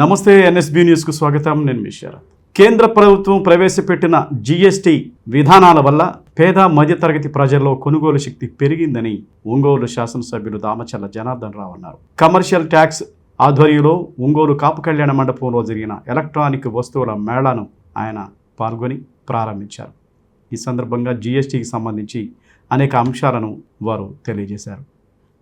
నమస్తే ఎన్ఎస్బి న్యూస్కు స్వాగతం. నేను మిషారా కేంద్ర ప్రభుత్వం ప్రవేశపెట్టిన జీఎస్టీ విధానాల వల్ల పేద మధ్యతరగతి ప్రజల్లో కొనుగోలు శక్తి పెరిగిందని ఒంగోలు శాసనసభ్యులు దామచల్ల జనార్దన్ రావు అన్నారు. కమర్షియల్ ట్యాక్స్ ఆధ్వర్యంలో ఒంగోలు కాపు కళ్యాణ మండపంలో జరిగిన ఎలక్ట్రానిక్ వస్తువుల మేళాను ఆయన పాల్గొని ప్రారంభించారు. ఈ సందర్భంగా జీఎస్టీకి సంబంధించి అనేక అంశాలను వారు తెలియజేశారు.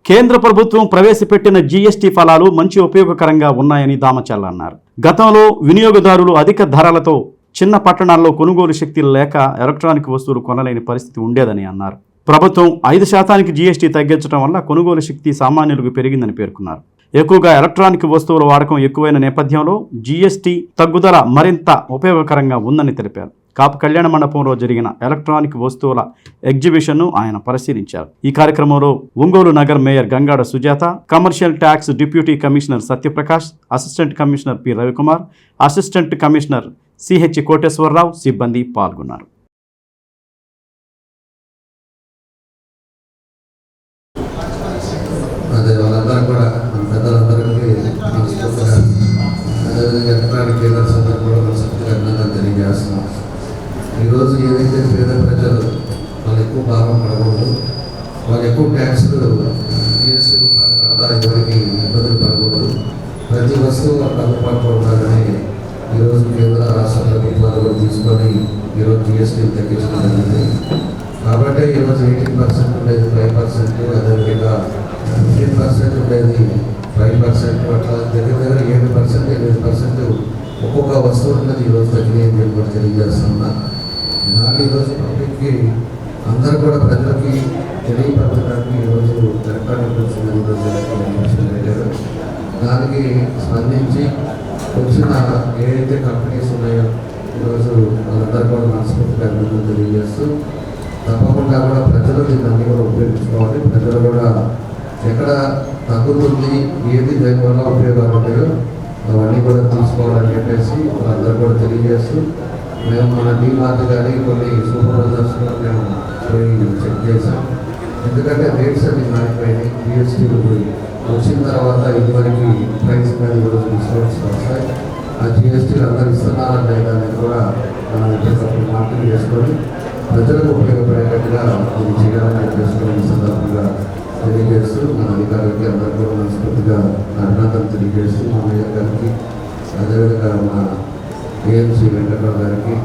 కేంద్ర ప్రభుత్వం ప్రవేశపెట్టిన జీఎస్టీ ఫలాలు మంచి ఉపయోగకరంగా ఉన్నాయని దామచల్ల అన్నారు. గతంలో వినియోగదారులు అధిక ధరలతో చిన్న పట్టణాల్లో కొనుగోలు శక్తి లేక ఎలక్ట్రానిక్ వస్తువులు కొనలేని పరిస్థితి ఉండేదని అన్నారు. ప్రభుత్వం ఐదు శాతానికి జీఎస్టీ తగ్గించడం వల్ల కొనుగోలు శక్తి సామాన్యులకు పెరిగిందని పేర్కొన్నారు. ఎక్కువగా ఎలక్ట్రానిక్ వస్తువుల వాడకం ఎక్కువైన నేపథ్యంలో జీఎస్టీ తగ్గుదల మరింత ఉపయోగకరంగా ఉందని తెలిపారు. కాపు కళ్యాణ మండపంలో జరిగిన ఎలక్ట్రానిక్ వస్తువుల ఎగ్జిబిషన్ను ఆయన పరిశీలించారు. ఈ కార్యక్రమంలో Ongole Nagar mayor Gangada Sujatha commercial tax deputy commissioner Satyaprakash assistant commissioner P Ravikumar assistant commissioner CH Koteswararao సిబ్బంది పాల్గొన్నారు. ట్యాక్స్లు జిఎస్టీ రూపాయలు కడతా ఎవరికి ఇబ్బందులు పడకూడదు. ప్రతి వస్తువు వాళ్ళకి అందుబాటులో ఉండాలని ఈరోజు కేంద్ర రాష్ట్ర ప్రభుత్వాలు తీసుకొని ఈరోజు జిఎస్టీ తగ్గించడం జరిగింది. కాబట్టి ఈరోజు ఎయిటీన్ పర్సెంట్ ఉండేది ఫైవ్ పర్సెంట్ అదేవిధంగా ఫిఫ్టీన్ పర్సెంట్ ఉండేది ఫైవ్ పర్సెంట్ అట్లా దగ్గర దగ్గర ఏడు పర్సెంట్ ఎనిమిది పర్సెంట్ ఒక్కొక్క వస్తువు ఉన్నది ఈరోజు తగ్గినాయి అని కూడా తెలియజేస్తున్నా దాన్ని ఈరోజు పబ్లిక్కి అందరూ కూడా ప్రజలకి తెలియపరచడానికి ఈరోజు ఎలక్ట్రానిక్ బిల్స్ మీద ఈరోజు ఎలక్ట్రానిక్ దానికి స్పందించి వచ్చిన ఏదైతే కంపెనీస్ ఉన్నాయో ఈరోజు వాళ్ళందరూ కూడా మనస్ఫూర్తిగా అభినందనలు తెలియజేస్తూ తప్పకుండా కూడా ప్రజలు దీన్ని కూడా ఉపయోగించుకోవాలి. ప్రజలు కూడా ఎక్కడ తగ్గుతుంది ఏది దానివల్ల ఉపయోగాలు ఉంటాయో అవన్నీ కూడా తీసుకోవాలని చెప్పేసి వాళ్ళందరూ కూడా తెలియజేస్తూ మేము మన డీమార్ట్ కానీ కొన్ని సూపర్వైజర్స్ కూడా మేము పోయి చెక్ చేసాం ఎందుకంటే రేట్స్ అన్ని మారిపోయినాయి. జిఎస్టీలు వచ్చిన తర్వాత ఇదివరకు ప్రైస్ మీద కూడా డిస్కౌంట్స్ వస్తాయి ఆ జిఎస్టీలు అందరు ఇస్తున్నారా లేదా దాన్ని కూడా మనం చేసినప్పుడు మార్కెట్ చేసుకొని ప్రజలకు ఉపయోగపడేటట్టుగా ఇది చేయాలని చెప్పేసి సందర్భంగా తెలియజేస్తూ మన అధికారులకి అందరికీ మనస్ఫూర్తిగా అభినందనలు తెలియజేస్తూ మా మేయర్ గారికి అదేవిధంగా మా ఏఎంసీ వెంకట్రావు గారికి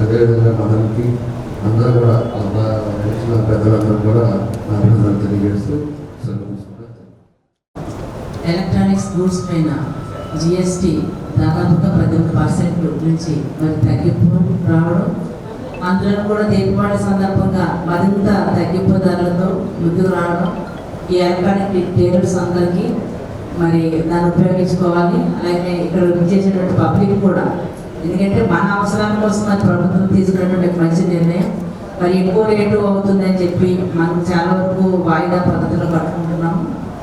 అదేవిధంగా మదన్కి అందరూ కూడా మా వచ్చిన పెద్దలందరూ కూడా అభినందనలు తెలియజేస్తూ ఎలక్ట్రానిక్స్ గూడ్స్ పైన జిఎస్టీ దాదాపుగా పద్దెనిమిది పర్సెంట్ నుంచి మరి తగ్గింపు రావడం అందులో కూడా దీపావళి సందర్భంగా మరింత తగ్గింపు ధరలతో ముందుకు రావడం ఈ ఎలక్ట్రానిక్ టేబుల్స్ అందరికీ మరి దాన్ని ఉపయోగించుకోవాలి. అలాగే ఇక్కడ చేసినటువంటి పబ్లిక్ కూడా ఎందుకంటే మన అవసరాల కోసం అది ప్రభుత్వం తీసుకున్నటువంటి మంచి నిర్ణయం. మరి ఎక్కువ రేటు అవుతుందని చెప్పి మనం చాలా వరకు వాయిదా పద్ధతిలో కట్టుకుంటున్నాం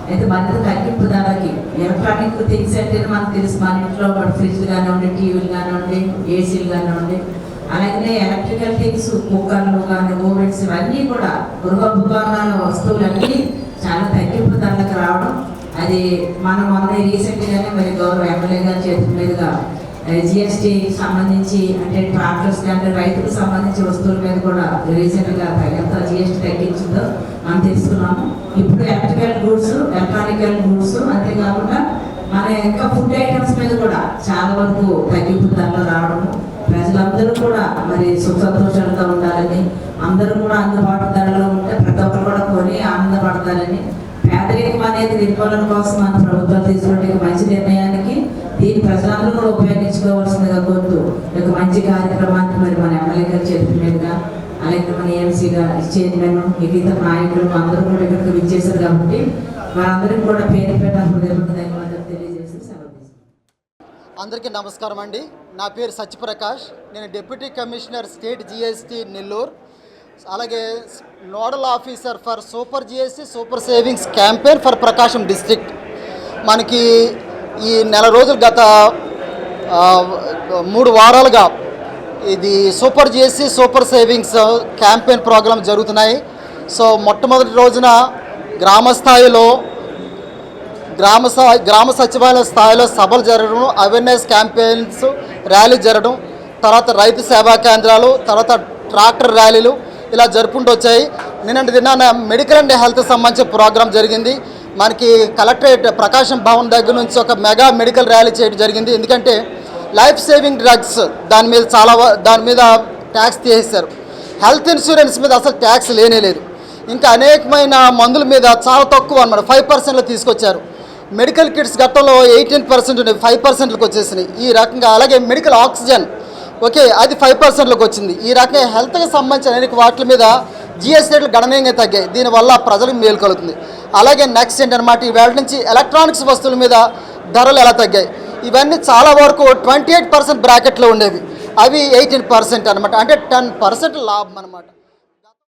అయితే మరింత తగ్గింపు ధరకి ఎలక్ట్రానిక్ థింగ్స్ అంటే మనకు తెలుసు మన ఇంట్లో ఫ్రిడ్జ్లు కానివ్వండి టీవీలు కానివ్వండి ఏసీలు కానివ్వండి. అలాగే ఎలక్ట్రికల్ థింగ్స్ కుక్కర్లు కానీ ఓవెన్స్ ఇవన్నీ కూడా గృహ ఉపకరణాల వస్తువులన్నీ చాలా తగ్గింపు ధరలకు రావడం అది మనం మొన్న రీసెంట్గానే మరి గౌరవ ఎమ్మెల్యే గారి చేతుల మీదుగా జిఎస్టీ సంబంధించి అంటే ట్రాక్టర్స్ అంటే రైతులకు సంబంధించి వస్తువుల మీద కూడా రీసెంట్గా ఎంత జిఎస్టీ తగ్గించిందో మనం తెలుసుకున్నాము. ఇప్పుడు ఎలక్ట్రికల్ గూడ్స్ ఎలక్ట్రానికల్ గూడ్స్ అంతేకాకుండా మన యొక్క ఫుడ్ ఐటమ్స్ మీద కూడా చాలా వరకు తగ్గింపు ధరలు రావడము. ప్రజలందరూ కూడా మరి సుఖ సంతోషాలతో ఉండాలని అందరూ కూడా అందుబాటు ధరలో ఉంటే ప్రతి ఒక్కరు కూడా కొని ఆనందపడతారని పేదరికం అనేది నిర్మూలన కోసం మన ప్రభుత్వం తీసుకుంటే మంచి నిర్ణయాన్ని ప్రజలందరూ కూడా ఉపయోగించుకోవాల్సిందిగా కోరుతూ ఈ యొక్క మంచి కార్యక్రమాన్ని మరి మన ఎమ్మెల్యే గారి చేతుల మీదుగా అలాగే మన ఏఎంసీ గారు చైర్మన్ మిగతా నాయకులు అందరూ కూడా ఇక్కడికి విచ్చేశారు కాబట్టి వారందరికీ కూడా పేరు పేరు హృదయపూర్వక ధన్యవాదాలు తెలియజేసి సెలవు అందరికీ నమస్కారం అండి. నా పేరు సత్యప్రకాష్. నేను deputy commissioner state GST Nellore. అలాగే nodal officer for super GST super savings campaign for Prakasam district. మనకి ఈ నెల రోజులు గత మూడు వారాలుగా ఇది super GST super savings campaign program జరుగుతున్నాయి. సో మొట్టమొదటి రోజున గ్రామ స్థాయిలో గ్రామ గ్రామ సచివాలయ స్థాయిలో సభలు జరగడం అవేర్నెస్ క్యాంపెయిన్స్ ర్యాలీ జరగడం తర్వాత రైతు సేవా కేంద్రాలు తర్వాత ట్రాక్టర్ ర్యాలీలు ఇలా జరుపుకుంటూ వచ్చాయి. నిన్నటి దిన మెడికల్ అండ్ హెల్త్ సంబంధించిన ప్రోగ్రాం జరిగింది. మనకి కలెక్టరేట్ ప్రకాశం భవన్ దగ్గర నుంచి ఒక మెగా మెడికల్ ర్యాలీ చేయడం జరిగింది. ఎందుకంటే లైఫ్ సేవింగ్ డ్రగ్స్ దాని మీద చాలా వ- దాని మీద ట్యాక్స్ తీసేశారు. హెల్త్ ఇన్సూరెన్స్ మీద అసలు ట్యాక్స్ లేనే లేదు. ఇంకా అనేకమైన మందుల మీద చాలా తక్కువ అనమాట ఫైవ్ పర్సెంట్లో తీసుకొచ్చారు. మెడికల్ కిట్స్ గతంలో ఎయిటీన్ పర్సెంట్ ఉండేవి ఫైవ్ పర్సెంట్లకు వచ్చేసినాయి. ఈ రకంగా అలాగే మెడికల్ ఆక్సిజన్ ఓకే అది ఫైవ్ పర్సెంట్లకు వచ్చింది. ఈ రకంగా హెల్త్కి సంబంధించిన అనేక వాటి మీద జిఎస్టీ రేట్లు గణనీయంగా తగ్గాయి. దీనివల్ల ప్రజలకు మేలు కలుగుతుంది. అలాగే నెక్స్ట్ ఏంటన్నమాట ఈ వేళ నుంచి ఎలక్ట్రానిక్స్ వస్తువుల మీద ధరలు ఎలా తగ్గాయి? ఇవన్నీ చాలా వరకు ట్వంటీ ఎయిట్ పర్సెంట్ బ్రాకెట్లో ఉండేవి. అవి ఎయిటీన్ పర్సెంట్ అనమాట అంటే టెన్ పర్సెంట్ లాభం అనమాట